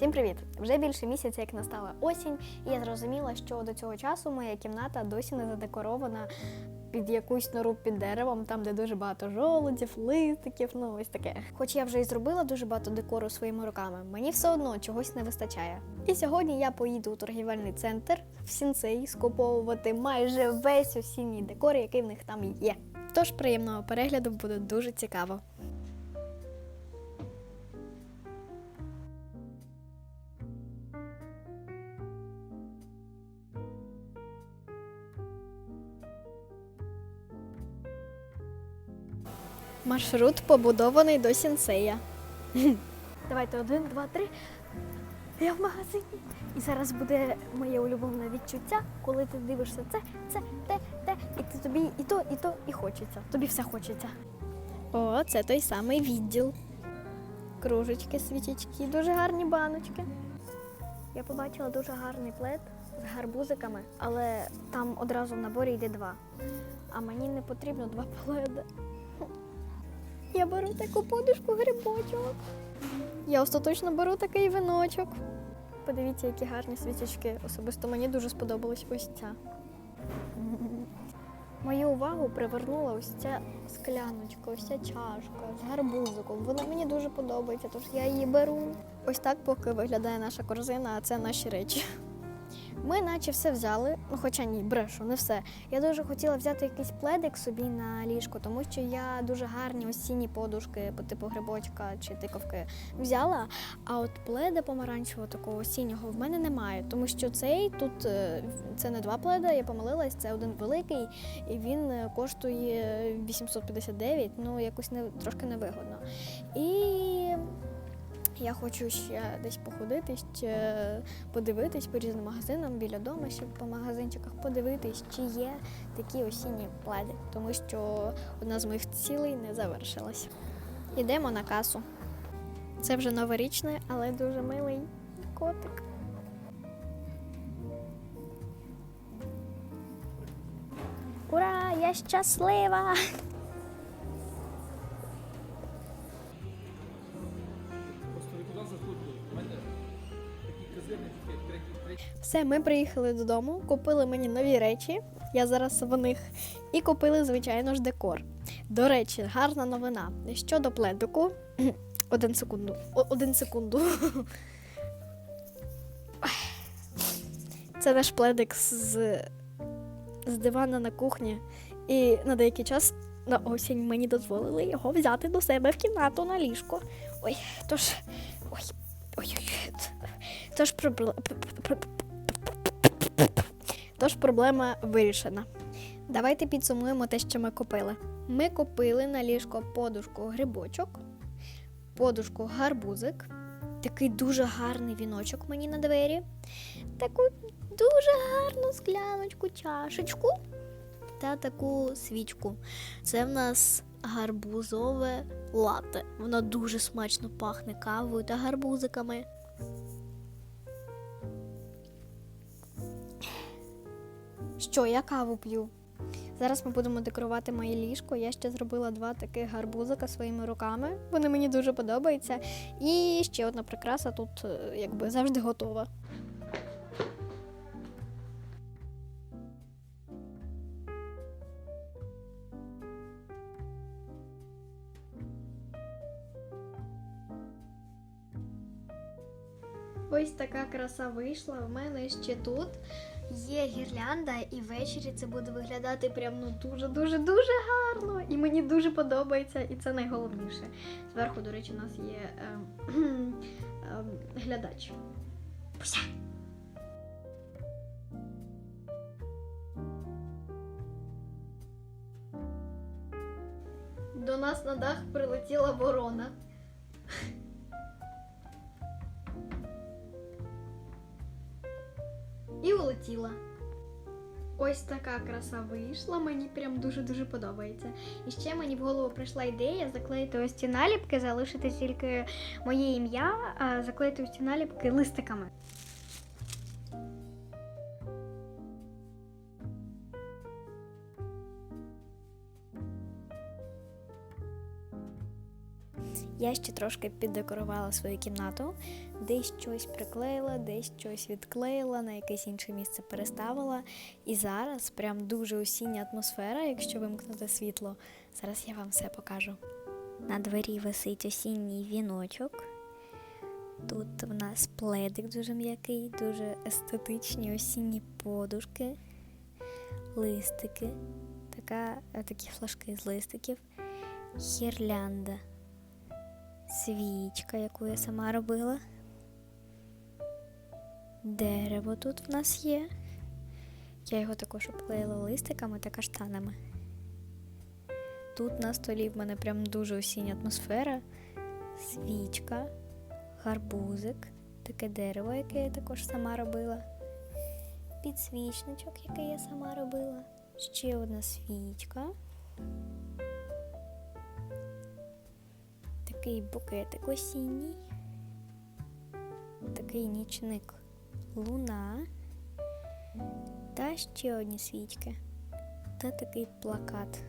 Всім привіт! Вже більше місяця, як настала осінь, і я зрозуміла, що до цього часу моя кімната досі не задекорована під якусь нору під деревом, там, де дуже багато жолудів, листиків, ну ось таке. Хоч я вже і зробила дуже багато декору своїми руками, мені все одно чогось не вистачає. І сьогодні я поїду у торгівельний центр в Сінцей скуповувати майже весь осінній декор, який в них там є. Тож приємного перегляду буде дуже цікаво. Маршрут побудований до сінсея. Давайте один, два, три. Я в магазині. І зараз буде моє улюблене відчуття, коли ти дивишся це, це, те, те, і ти тобі і то, і то, і хочеться. Тобі все хочеться. О, це той самий відділ. Кружечки, свічечки, дуже гарні баночки. Я побачила дуже гарний плед з гарбузиками, але там одразу в наборі йде два. А мені не потрібно два пледи. Я беру таку подушку грибочок. Я остаточно беру такий виночок. Подивіться, які гарні свічечки. Особисто мені дуже сподобалась ось ця. Мою увагу привернула ось ця скляночка, ось ця чашка з гарбузиком. Вона мені дуже подобається, тож я її беру. Ось так поки виглядає наша корзина, а це наші речі. Ми наче все взяли, ну хоча ні, брешу, не все. Я дуже хотіла взяти якийсь пледик собі на ліжко, тому що я дуже гарні осінні подушки по типу грибочка чи тиковки взяла. А от пледа помаранчевого такого осіннього в мене немає, тому що цей тут е, це не два пледа, я помилилась, це один великий, і він е, коштує 859, ну якось не трошки невигодно. І я хочу ще десь походити, ще подивитись по різним магазинам біля дому, ще по магазинчиках подивитись, чи є такі осінні пледи, тому що одна з моїх цілей не завершилась. Йдемо на касу. Це вже новорічний, але дуже милий котик. Ура! Я щаслива! Все, ми приїхали додому, купили мені нові речі. Я зараз в них і купили, звичайно ж, декор. До речі, гарна новина. Щодо пледику. Один секунду. Один секунду. Це наш пледик з, з дивана на кухні. І на деякий час на осінь мені дозволили його взяти до себе в кімнату на ліжко. Ой, тож. Ой, ой, ой. Тож. Тож проблема вирішена. Давайте підсумуємо те, що ми купили. Ми купили на ліжко подушку грибочок, подушку гарбузик, такий дуже гарний віночок мені на двері, таку дуже гарну скляночку, чашечку та таку свічку. Це в нас гарбузове лате. Воно дуже смачно пахне кавою та гарбузиками. Що, я каву п'ю. Зараз ми будемо декорувати моє ліжко. Я ще зробила два таких гарбузика своїми руками. Вони мені дуже подобаються. І ще одна прикраса тут е, якби завжди готова. Ось така краса вийшла. В мене ще тут є гірлянда, і ввечері це буде виглядати прям ну дуже дуже дуже гарно. І мені дуже подобається, і це найголовніше. Зверху, до речі, у нас є ем, ем, глядач. Пуся. До нас на дах прилетіла ворона. І улетіла. Ось така краса вийшла, мені прям дуже-дуже подобається. І ще мені в голову прийшла ідея заклеїти ось ці наліпки, залишити тільки моє ім'я, а заклеїти ось ці наліпки листиками. Я ще трошки піддекорувала свою кімнату, десь щось приклеїла, десь щось відклеїла, на якесь інше місце переставила. І зараз прям дуже осіння атмосфера, якщо вимкнути світло. Зараз я вам все покажу. На двері висить осінній віночок. Тут в нас пледик дуже м'який, дуже естетичні осінні подушки, листики, така, такі флажки з листиків, гірлянда, свічка, яку я сама робила. Дерево тут в нас є. Я його також обклеїла листиками та каштанами. Тут на столі в мене прям дуже осіння атмосфера, свічка, гарбузик, таке дерево, яке я також сама робила, підсвічничок, який я сама робила, ще одна свічка, такий букетик осінній, такий нічник луна та ще одні свічки та такий плакат.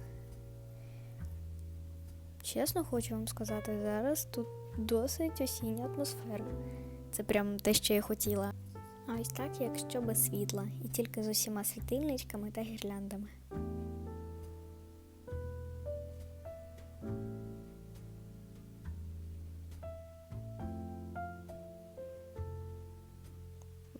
Чесно хочу вам сказати, зараз тут досить осіння атмосфера. Це прям те, що я хотіла. А ось так, якщо без світла, і тільки з усіма світильничками та гірляндами.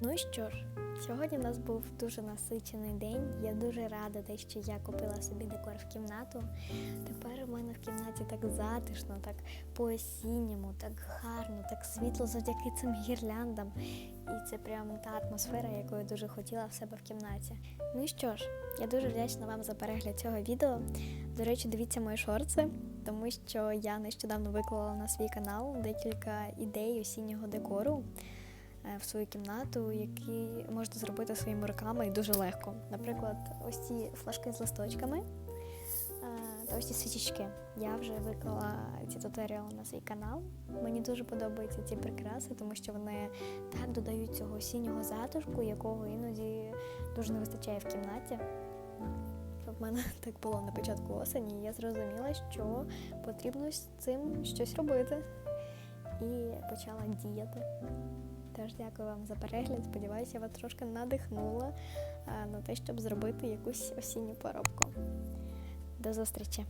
Ну і що ж, сьогодні в нас був дуже насичений день. Я дуже рада, те, що я купила собі декор в кімнату. Тепер у мене в кімнаті так затишно, так по-осінньому, так гарно, так світло завдяки цим гірляндам. І це прям та атмосфера, яку я дуже хотіла в себе в кімнаті. Ну і що ж, я дуже вдячна вам за перегляд цього відео. До речі, дивіться мої шорти, тому що я нещодавно виклала на свій канал декілька ідей осіннього декору в свою кімнату, які можна зробити своїми руками і дуже легко. Наприклад, ось ці флажки з листочками е, та ось ці свічечки. Я вже виклала ці туторіали на свій канал. Мені дуже подобаються ці прикраси, тому що вони так додають цього осіннього затишку, якого іноді дуже не вистачає в кімнаті. В мене так було на початку осені, і я зрозуміла, що потрібно з цим щось робити. І почала діяти. Тож дякую вам за перегляд. Сподіваюся, я вас трошки надихнула е, на те, щоб зробити якусь осінню поробку. До зустрічі!